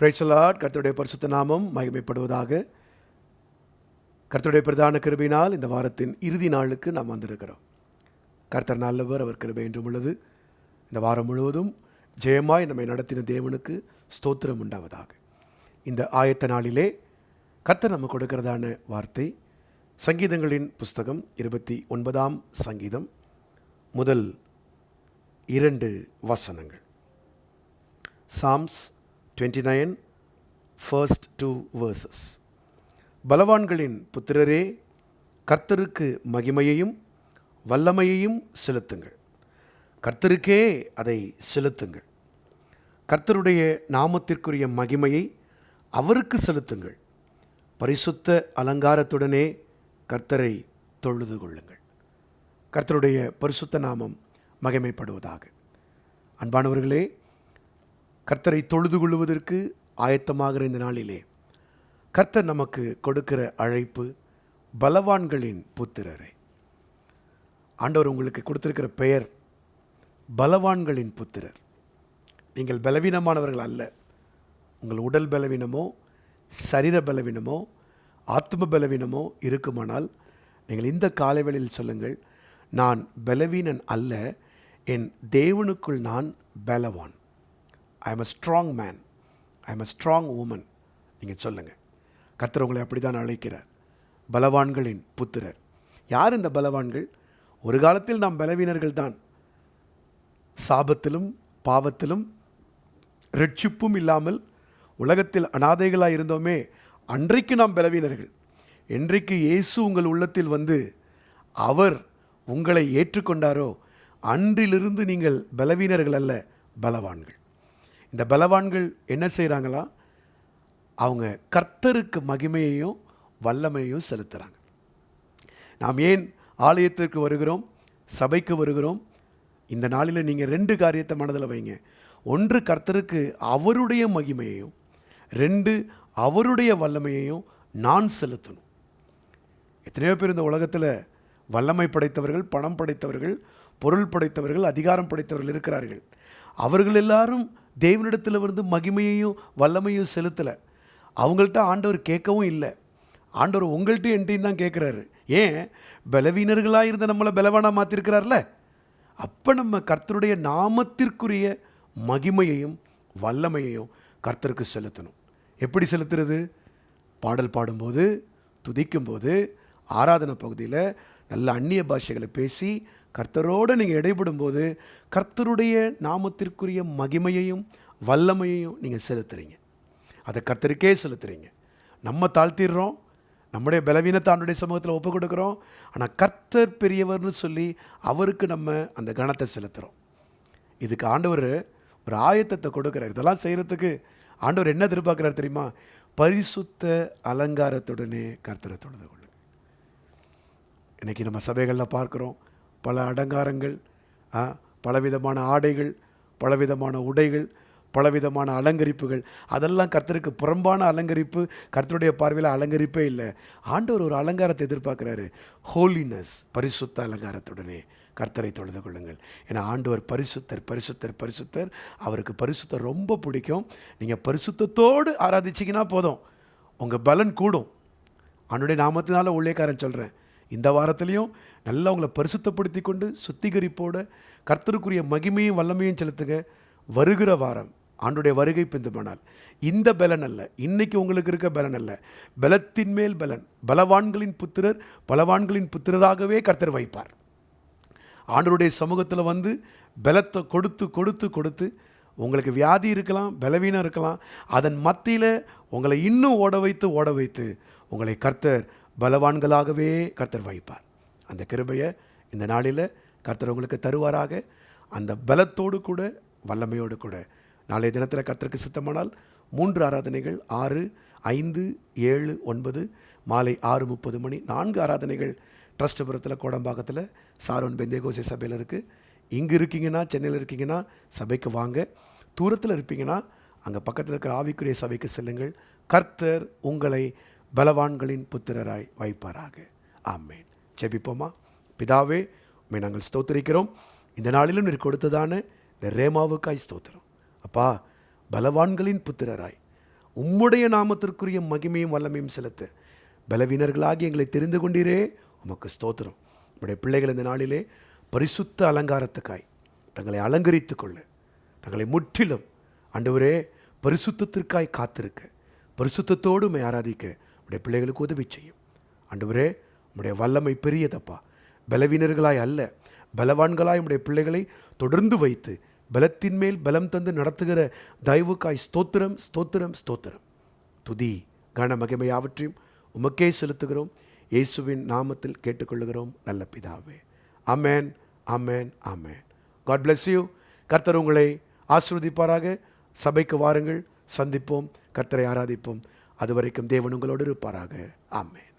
பிரைசலாட் கர்த்தருடைய பரிசுத்த நாமம் மகிமைப்படுவதாக. கர்த்தருடைய பிரதான கிருபினால் இந்த வாரத்தின் இறுதி நாளுக்கு நாம் வந்திருக்கிறோம். கர்த்தர் நல்லவர் அவர் கிருபை என்றும் உள்ளது. இந்த வாரம் முழுவதும் ஜெயமாய் நம்மை நடத்தின தேவனுக்கு ஸ்தோத்திரம் உண்டாவதாக. இந்த ஆயத்த நாளிலே கர்த்தர் நம்ம கொடுக்கிறதான வார்த்தை சங்கீதங்களின் புஸ்தகம் இருபத்தி ஒன்பதாம் சங்கீதம் முதல் இரண்டு வசனங்கள். Psalms twenty nine first two verses பலவான்களின் புத்திரரே கர்த்தருக்கு மகிமையையும் வல்லமையையும் செலுத்துங்கள். கர்த்தருக்கே அதை செலுத்துங்கள். கர்த்தருடைய நாமத்திற்குரிய மகிமையை அவருக்கு செலுத்துங்கள். பரிசுத்த அலங்காரத்துடனே கர்த்தரை தொழுது கொள்ளுங்கள். கர்த்தருடைய பரிசுத்த நாமம் மகிமைப்படுவதாக. அன்பானவர்களே கர்த்தரை தொழுது கொள்வதற்கு ஆயத்தமாகிற இந்த நாளிலே கர்த்தர் நமக்கு கொடுக்கிற அழைப்பு பலவான்களின் புத்திரரே. ஆண்டவர் உங்களுக்கு கொடுத்திருக்கிற பெயர் பலவான்களின் புத்திரர். நீங்கள் பலவீனமானவர்கள் அல்ல. உங்கள் உடல் பலவீனமோ சரீர பலவீனமோ ஆத்ம பலவீனமோ இருக்குமானால் நீங்கள் இந்த காலைவெளியில் சொல்லுங்கள் நான் பலவீனன் அல்ல என் தேவனுக்குள் நான் பலவான். I am a strong man I am a strong woman நீங்கள் சொல்லுங்கள் கர்த்தர் உங்களை அப்படி தான் அழைக்கிறார். பலவான்களின் புத்திரர். யார் இந்த பலவான்கள்? ஒரு காலத்தில் நாம் பலவீனர்கள் தான் சாபத்திலும் பாவத்திலும் ரட்சிப்பும் இல்லாமல் உலகத்தில் அனாதைகளாக இருந்தோமே அன்றைக்கு நாம் பலவீனர்கள். என்றைக்கு இயேசு உங்கள் உள்ளத்தில் வந்து அவர் உங்களை ஏற்றுக்கொண்டாரோ அன்றிலிருந்து நீங்கள் பலவீனர்கள் அல்ல பலவான்கள். இந்த பலவான்கள் என்ன செய்கிறாங்களா அவங்க கர்த்தருக்கு மகிமையையும் வல்லமையையும் செலுத்துகிறாங்க நாம் ஏன் ஆலயத்திற்கு வருகிறோம்? சபைக்கு வருகிறோம்? இந்த நாளில் நீங்கள் ரெண்டு காரியத்தை மனதில் வைங்க. ஒன்று கர்த்தருக்கு அவருடைய மகிமையையும் ரெண்டு அவருடைய வல்லமையையும் நான் செலுத்தணும். எத்தனையோ பேர் இந்த உலகத்தில் வல்லமை படைத்தவர்கள் பணம் படைத்தவர்கள் பொருள் படைத்தவர்கள் அதிகாரம் படைத்தவர்கள் இருக்கிறார்கள். அவர்கள் எல்லாரும் தேவனிடத்தில் வந்து மகிமையையும் வல்லமையும் செலுத்தலை. அவங்கள்ட்ட ஆண்டவர் கேட்கவும் இல்லை. ஆண்டவர் உங்கள்கிட்ட என்கிட்டையும் தான் கேட்குறாரு. ஏன்? பலவீனர்களாக இருந்த நம்மளை பலவானாக மாற்றிருக்கிறார்ல அப்போ நம்ம கர்த்தருடைய நாமத்திற்குரிய மகிமையையும் வல்லமையையும் கர்த்தருக்கு செலுத்தணும். எப்படி செலுத்துறது? பாடல் பாடும்போது துதிக்கும்போது ஆராதனை பகுதியில் நல்ல அந்நிய பாஷைகளை பேசி கர்த்தரோடு நீங்கள் இடைபடும்போது கர்த்தருடைய நாமத்திற்குரிய மகிமையையும் வல்லமையையும் நீங்கள் செலுத்துறீங்க. அதை கர்த்தருக்கே செலுத்துறீங்க. நம்ம தாழ்த்திடுறோம். நம்முடைய பலவீனத்தை ஆண்டுடைய சமூகத்தில் ஒப்பு கொடுக்குறோம். ஆனால் கர்த்தர் பெரியவர்னு சொல்லி அவருக்கு நம்ம அந்த கணத்தை செலுத்துகிறோம் இதுக்கு ஆண்டவர் ஒரு ஆயத்தத்தை கொடுக்குறார். இதெல்லாம் செய்கிறதுக்கு ஆண்டவர் என்ன எதிர்பார்க்குறாரு தெரியுமா? பரிசுத்த அலங்காரத்துடனே கர்த்தரை தொழுது கொள்ளுங்க இன்றைக்கி நம்ம சபைகளில் பார்க்குறோம். பல அலங்காரங்கள் பலவிதமான ஆடைகள் பலவிதமான உடைகள் பலவிதமான அலங்கரிப்புகள். அதெல்லாம் கர்த்தருக்கு புறம்பான அலங்கரிப்பு கர்த்தருடைய பார்வையில் அலங்கரிப்பே இல்லை. ஆண்டவர் ஒரு அலங்காரத்தை எதிர்பார்க்குறாரு. ஹோலினஸ் பரிசுத்த அலங்காரத்துடனே கர்த்தரை தொழுது கொள்ளுங்கள். ஏன்னா ஆண்டவர் பரிசுத்தர் பரிசுத்தர் பரிசுத்தர். அவருக்கு பரிசுத்தர் ரொம்ப பிடிக்கும். நீங்கள் பரிசுத்தத்தோடு ஆராதிச்சிங்கன்னா போதும். உங்கள் பலன் கூடும். ஆண்டுடைய நாமத்தினால உள்ளேக்காரன் சொல்கிறேன் இந்த வாரத்துலேயும் நல்லா உங்களை பரிசுத்தப்படுத்தி கொண்டு சுத்திகரிப்போட கர்த்தருக்குரிய மகிமையும் வல்லமையும் செலுத்துங்க. வருகிற வாரம் ஆண்டுடைய வருகை பிந்துமானால் இந்த பலன் அல்ல. இன்னைக்கு உங்களுக்கு இருக்க பலன் அல்ல. பலத்தின் மேல் பலன். பலவான்களின் புத்திரர் பலவான்களின் புத்திரராகவே கர்த்தர் வைப்பார். ஆண்டவருடைய சமூகத்தில் வந்து பலத்தை கொடுத்து கொடுத்து கொடுத்து உங்களுக்கு வியாதி இருக்கலாம் பலவீனம் இருக்கலாம். அதன் மத்தியில் உங்களை இன்னும் ஓட வைத்து ஓட வைத்து உங்களை கர்த்தர் பலவான்களாகவே கர்த்தர் வைப்பார் அந்த கிருபையை இந்த நாளில் கர்த்தர் உங்களுக்கு தருவாராக. அந்த பலத்தோடு கூட வல்லமையோடு கூட. நாளைய தினத்தில் கர்த்தருக்கு சித்தமானால் மூன்று ஆராதனைகள் ஆறு ஐந்து ஏழு ஒன்பது மாலை ஆறு முப்பது மணி நான்கு ஆராதனைகள் ட்ரஸ்ட்புரத்தில் கோடம்பாக்கத்தில் சாரோன் பெந்தேகோசை சபையில் இருக்குது இங்கே இருக்கீங்கன்னா சென்னையில் இருக்கீங்கன்னா சபைக்கு வாங்க. தூரத்தில் இருப்பீங்கன்னா அங்கே பக்கத்தில் இருக்கிற ஆவிக்குரிய சபைக்கு செல்லுங்கள். கர்த்தர் உங்களை பலவான்களின் புத்திரராய் வைப்பாராக ஆமேன். ஜெபிப்போமா? பிதாவே உண்மை நாங்கள் ஸ்தோத்திரிக்கிறோம். இந்த நாளிலும் நீர் கொடுத்ததான இந்த ரேமாவுக்காய் ஸ்தோத்திரம். அப்பா பலவான்களின் புத்திரராய் உம்முடைய நாமத்திற்குரிய மகிமையும் வல்லமையும் செலுத்த பலவீனர்களாகி எங்களை தெரிந்து கொண்டீரே. உமக்கு ஸ்தோத்திரம். உங்களுடைய பிள்ளைகள் இந்த நாளிலே பரிசுத்த அலங்காரத்துக்காய் தங்களை அலங்கரித்துக் கொள்ள தங்களை முற்றிலும் ஆண்டவரே பரிசுத்தத்திற்காய் காத்திருக்க பரிசுத்தத்தோடு உம்மை ஆராதிக்க உடைய பிள்ளைகளுக்கு உதவி செய்யும். ஆண்டவரே உம்முடைய வல்லமை பெரியதப்பா. பலவீனர்களாய் அல்ல பலவான்களாய் உடைய பிள்ளைகளை தொடர்ந்து வைத்து பலத்தின் மேல் பலம் தந்து நடத்துகிற தயவுக்காய் ஸ்தோத்திரம் ஸ்தோத்திரம் ஸ்தோத்திரம். துதி கன மகிமையாவற்றையும் உமக்கே செலுத்துகிறோம். இயேசுவின் நாமத்தில் கேட்டுக்கொள்கிறோம் நல்ல பிதாவே. Amen amen amen God bless you கர்த்தர் உங்களை ஆசிர்வதிப்பாராக. சபைக்கு வாருங்கள் சந்திப்போம் கர்த்தரை ஆராதிப்போம். அதுவரைக்கும் தேவன் உங்களோடு இருப்பாராக. ஆமேன்.